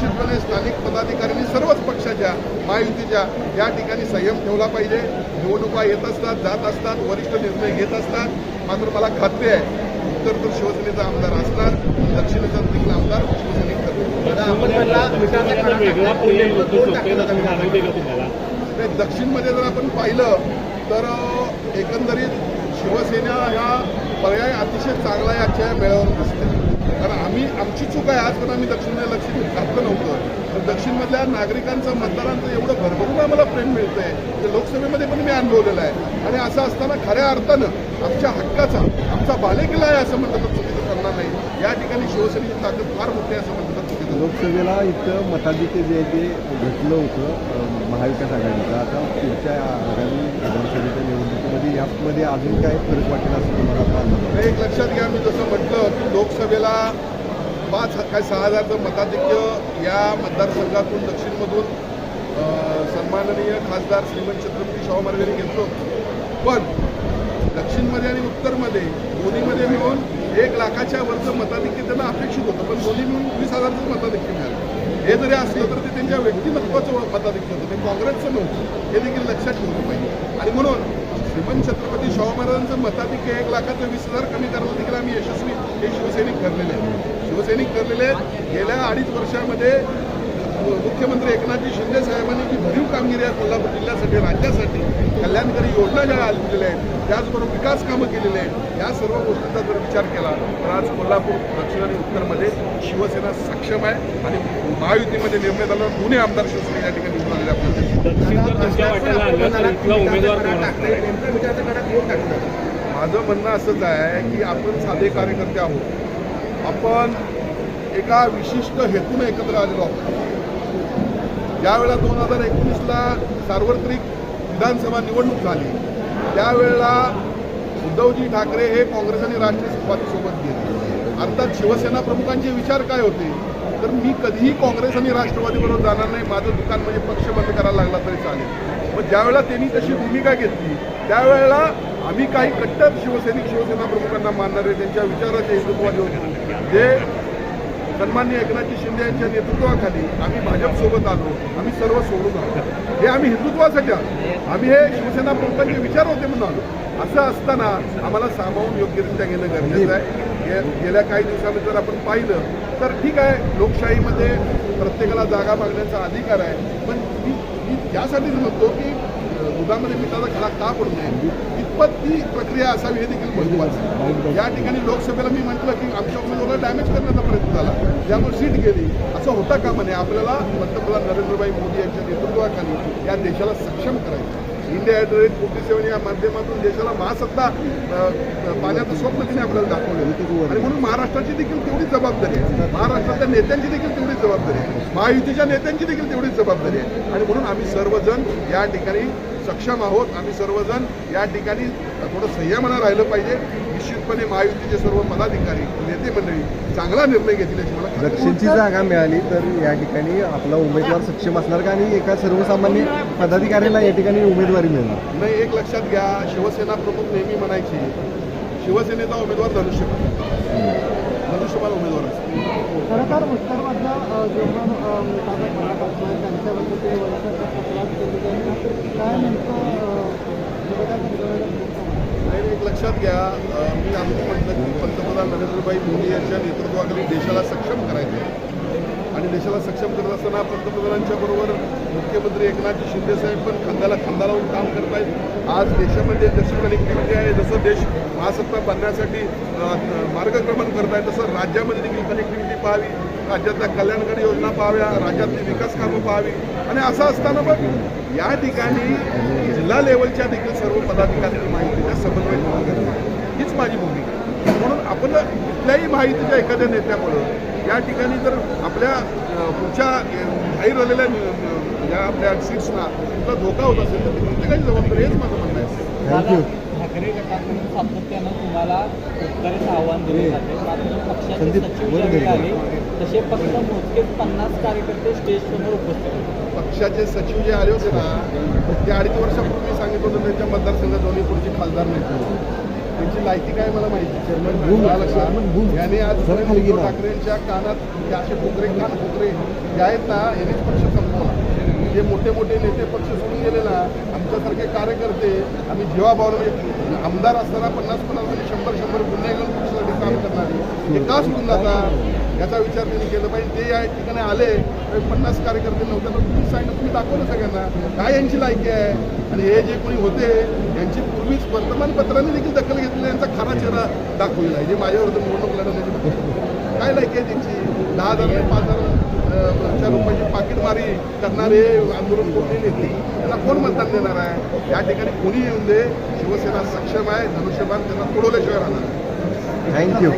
निश्चितपणे स्थानिक पदाधिकाऱ्यांनी सर्वच पक्षाच्या महायुतीच्या या ठिकाणी संयम ठेवला पाहिजे. निवडणुका येत असतात जात असतात वरिष्ठ निर्णय घेत असतात. मात्र मला खात्री आहे उत्तर तर शिवसेनेचा आमदार असणार दक्षिणेचा देखील आमदार शिवसैनिक दक्षिणमध्ये जर आपण पाहिलं तर एकंदरीत शिवसेना ह्या पर्याय अतिशय चांगला आहे आजच्या या मेळाव्यावर दिसते कारण आम्ही आमची चूक आहे. आज पण आम्ही दक्षिण लक्ष घातलं नव्हतं. तर दक्षिणमधल्या नागरिकांचं मतदारांचं एवढं भरभरून आम्हाला प्रेम मिळतंय. ते लोकसभेमध्ये पण मी अनुभवलेलं आहे आणि असं असताना खऱ्या अर्थानं आमच्या हक्काचा आमचा बालेकिल्ला आहे असं म्हणतात करणार नाही या ठिकाणी शिवसेनेची ताकद फार मोठी असं नाही. लोकसभेला इथं मताधिक्य जे ते घेतलं होतं महाविकास आघाडीचं आता पुढच्या आगामी विधानसभेच्या निवडणुकीमध्ये यामध्ये अजून काय फरक वाटेल असं तुम्हाला आता? एक लक्षात घ्या मी जसं म्हटलं की लोकसभेला पाच काय सहा हजारचं मताधिक्य या मतदारसंघातून दक्षिणमधून सन्माननीय खासदार श्रीमंत छत्रपती शाहू महाराज यांनी घेतलं होतं पण दक्षिणमध्ये आणि उत्तरमध्ये दोन्हीमध्ये मिळून एक लाखाच्या वरचं मताधिक्य त्यांना अपेक्षित होतं पण दोन्ही मिळून वीस हजारचं मताधिक्य मिळालं. हे जरी असलं तर ते त्यांच्या व्यक्तिमत्वाचं मताधिक्य होतं. ते काँग्रेसचं नव्हतं. हे देखील लक्षात ठेवलं पाहिजे. आणि म्हणून श्रीमंत छत्रपती शाहू महाराजांचं मताधिक्य एक लाखाचं वीस हजार कमी करायला देखील आम्ही यशस्वी हे शिवसैनिक ठरलेले आहेत. शिवसैनिक ठरलेले आहेत. गेल्या अडीच वर्षामध्ये मुख्यमंत्री एकनाथजी शिंदे साहेबांनी जी भरीव कामगिरी आहे कोल्हापूर जिल्ह्यासाठी राज्यासाठी कल्याणकारी योजना ज्या आणलेल्या आहेत त्याचबरोबर विकास कामं केलेले आहेत या सर्व गोष्टींचा जर विचार केला तर आज कोल्हापूर दक्षिण आणि उत्तरमध्ये शिवसेना सक्षम आहे आणि महायुतीमध्ये निर्णय झाला दोन्ही आमदार शिवसेना या ठिकाणी निवडून आलेले आपल्याला. माझं म्हणणं असंच आहे की आपण साधे कार्यकर्ते आहोत. आपण एका विशिष्ट हेतून एकत्र आलेलो आहोत. ज्यावेळेला दोन हजार एकोणीसला सार्वत्रिक विधानसभा निवडणूक झाली. त्यावेळेला उद्धवजी ठाकरे हे काँग्रेस आणि राष्ट्रवादीसोबत गेले. अर्थात शिवसेना प्रमुखांचे विचार काय होते? तर मी कधीही काँग्रेस आणि राष्ट्रवादीबरोबर जाणार नाही माझं दुकान म्हणजे पक्ष बंद करायला लागला तरी चालेल. मग ज्यावेळेला त्यांनी तशी भूमिका घेतली त्यावेळेला आम्ही काही कट्टर शिवसैनिक शिवसेना प्रमुखांना मानणारे त्यांच्या विचाराचे हिंदुत्वाचे होते. जे सन्मान्य एकनाथजी शिंदे यांच्या नेतृत्वाखाली आम्ही भाजपसोबत आलो. आम्ही सर्व सोडून आलो. हे आम्ही हिंदुत्वासाठी आलो. आम्ही हे शिवसेना प्रमुखांचे विचार होते म्हणून आलो. असं असताना आम्हाला सामावून योग्यरित्या घेणं गरजेचं आहे. गे- गेल्या काही दिवसामध्ये जर आपण पाहिलं तर ठीक आहे लोकशाहीमध्ये प्रत्येकाला जागा मागण्याचा अधिकार आहे. पण मी मी यासाठीच म्हणतो की दुधामध्ये मिठाचा खडा का पडू नये? इतपत ती प्रक्रिया असावी हे देखील महत्वाचं या ठिकाणी लोकसभेला मी म्हटलं की आमच्या उमेदवाराला डॅमेज करण्याचा प्रयत्न झाला. त्यामुळे सीट गेली असं होता का म्हणे आपल्याला पंतप्रधान नरेंद्रभाई मोदी यांच्या नेतृत्वाखाली या देशाला सक्षम करायचं India at the forty seven या माध्यमातून देशाला महासत्ता पाण्याचं स्वप्न तिने आपल्याला दाखवलं. आणि म्हणून महाराष्ट्राची देखील तेवढीच जबाबदारी आहे. महाराष्ट्राच्या नेत्यांची देखील तेवढीच जबाबदारी आहे. महायुतीच्या नेत्यांची देखील तेवढीच जबाबदारी आहे. आणि म्हणून आम्ही सर्वजण या ठिकाणी सक्षम आहोत. आम्ही सर्वजण या ठिकाणी थोडं संयमानं राहिलं पाहिजे. निश्चितपणे महायुतीचे सर्व पदाधिकारी नेते मंडळी चांगला निर्णय घेतल्याची याची मला खात्री जागा मिळाली तर या ठिकाणी आपला उमेदवार सक्षम असणार का? आणि एका सर्वसामान्य पदाधिकाऱ्याला या ठिकाणी उमेदवारी मिळणार. नाही एक लक्षात घ्या शिवसेना प्रमुख नेहमी म्हणायची शिवसेनेचा उमेदवार धनुष्यबाण धनुष्यबाण उमेदवार असतो खरं तर उत्तरमधला अ, जो पण अ, मुताबक मराठा आहे त्यांच्याबद्दल ते काय नाही एक लक्षात घ्या मी आम्ही म्हटलं की पंतप्रधान नरेंद्रभाई मोदी यांच्या नेतृत्वाखाली देशाला सक्षम करायचं देशाला सक्षम करत असताना पंतप्रधानांच्या बरोबर मुख्यमंत्री एकनाथजी शिंदे साहेब पण खांद्याला खांदा लावून काम करत आहेत. आज देशामध्ये जशी कनेक्टिव्हिटी आहे जसं देश महासत्ता बनण्यासाठी मार्गक्रमण करत आहे तसं राज्यामध्ये देखील कनेक्टिव्हिटी पाहावी राज्यातल्या कल्याणकारी योजना पाहाव्या राज्यातली विकास कामं पाहावी. आणि असं असताना मग या ठिकाणी जिल्हा लेवलच्या देखील सर्व पदाधिकाऱ्यांनी माहितीच्या समन्वय हीच माझी भूमिका म्हणून आपण कुठल्याही माहितीच्या एखाद्या नेत्यामुळं या ठिकाणी जर आपल्या पुढच्या जाहीर झालेल्या या आपल्या सीट्सना तुमचा धोका होत असेल तर ती प्रत्येकाची जबाबदारी हेच माझं म्हणणं आहे. थँक्यू ठाकरे गटाकडून सातत्यानं तुम्हाला उत्तरेचं आव्हान दिले जाते. मात्र पक्षाचे सचिव ज्यावेळी. आले तसे फक्त पन्नास कार्यकर्ते स्टेज समोर उपस्थित होते. पक्षाचे सचिव जे आले होते ना ते अडीच वर्षापूर्वी सांगितलं होतं त्यांच्या मतदारसंघात दोन्ही पुढचे खासदार नाही त्यांची लायकी काय मला माहिती? चेअरमन भूम. यांनी आज. ठाकरेंच्या कानात हे असे ठोकरे कान ठोकरे जे आहेत ना यांनीच पक्ष संपवला जे मोठे मोठे नेते पक्ष सोडून गेले ना आमच्यासारखे कार्यकर्ते आम्ही म्हणजे आमदार असताना पन्नास पन्नास आणि शंभर शंभर गुन्हे घेऊन पक्षासाठी काम करणारे ते का सोडून जातात याचा विचार त्यांनी केला पाहिजे. ते या ठिकाणी आले तर पन्नास कार्यकर्ते नव्हते तर तुम्ही सांगितलं तुम्ही दाखवलं सगळ्यांना. काय यांची लायकी आहे? आणि हे जे कोणी होते यांची पूर्वीच वर्तमानपत्रांनी देखील दखल घेतलेली यांचा खरा चेहरा दाखवलेला आहे. जे माझ्यावर निवडणूक लढवण्याची काय लायकी आहे त्यांची? दहा हजार पाच हजार रुपयाची पाकिटमारी करणारे आंदोलन कोणी नेते. त्यांना कोण मतदान देणार आहे? या ठिकाणी कोणी येऊन दे शिवसेना सक्षम आहे धनुष्यबाण त्यांना पुढवल्याशिवाय राहणार आहे थँक्यू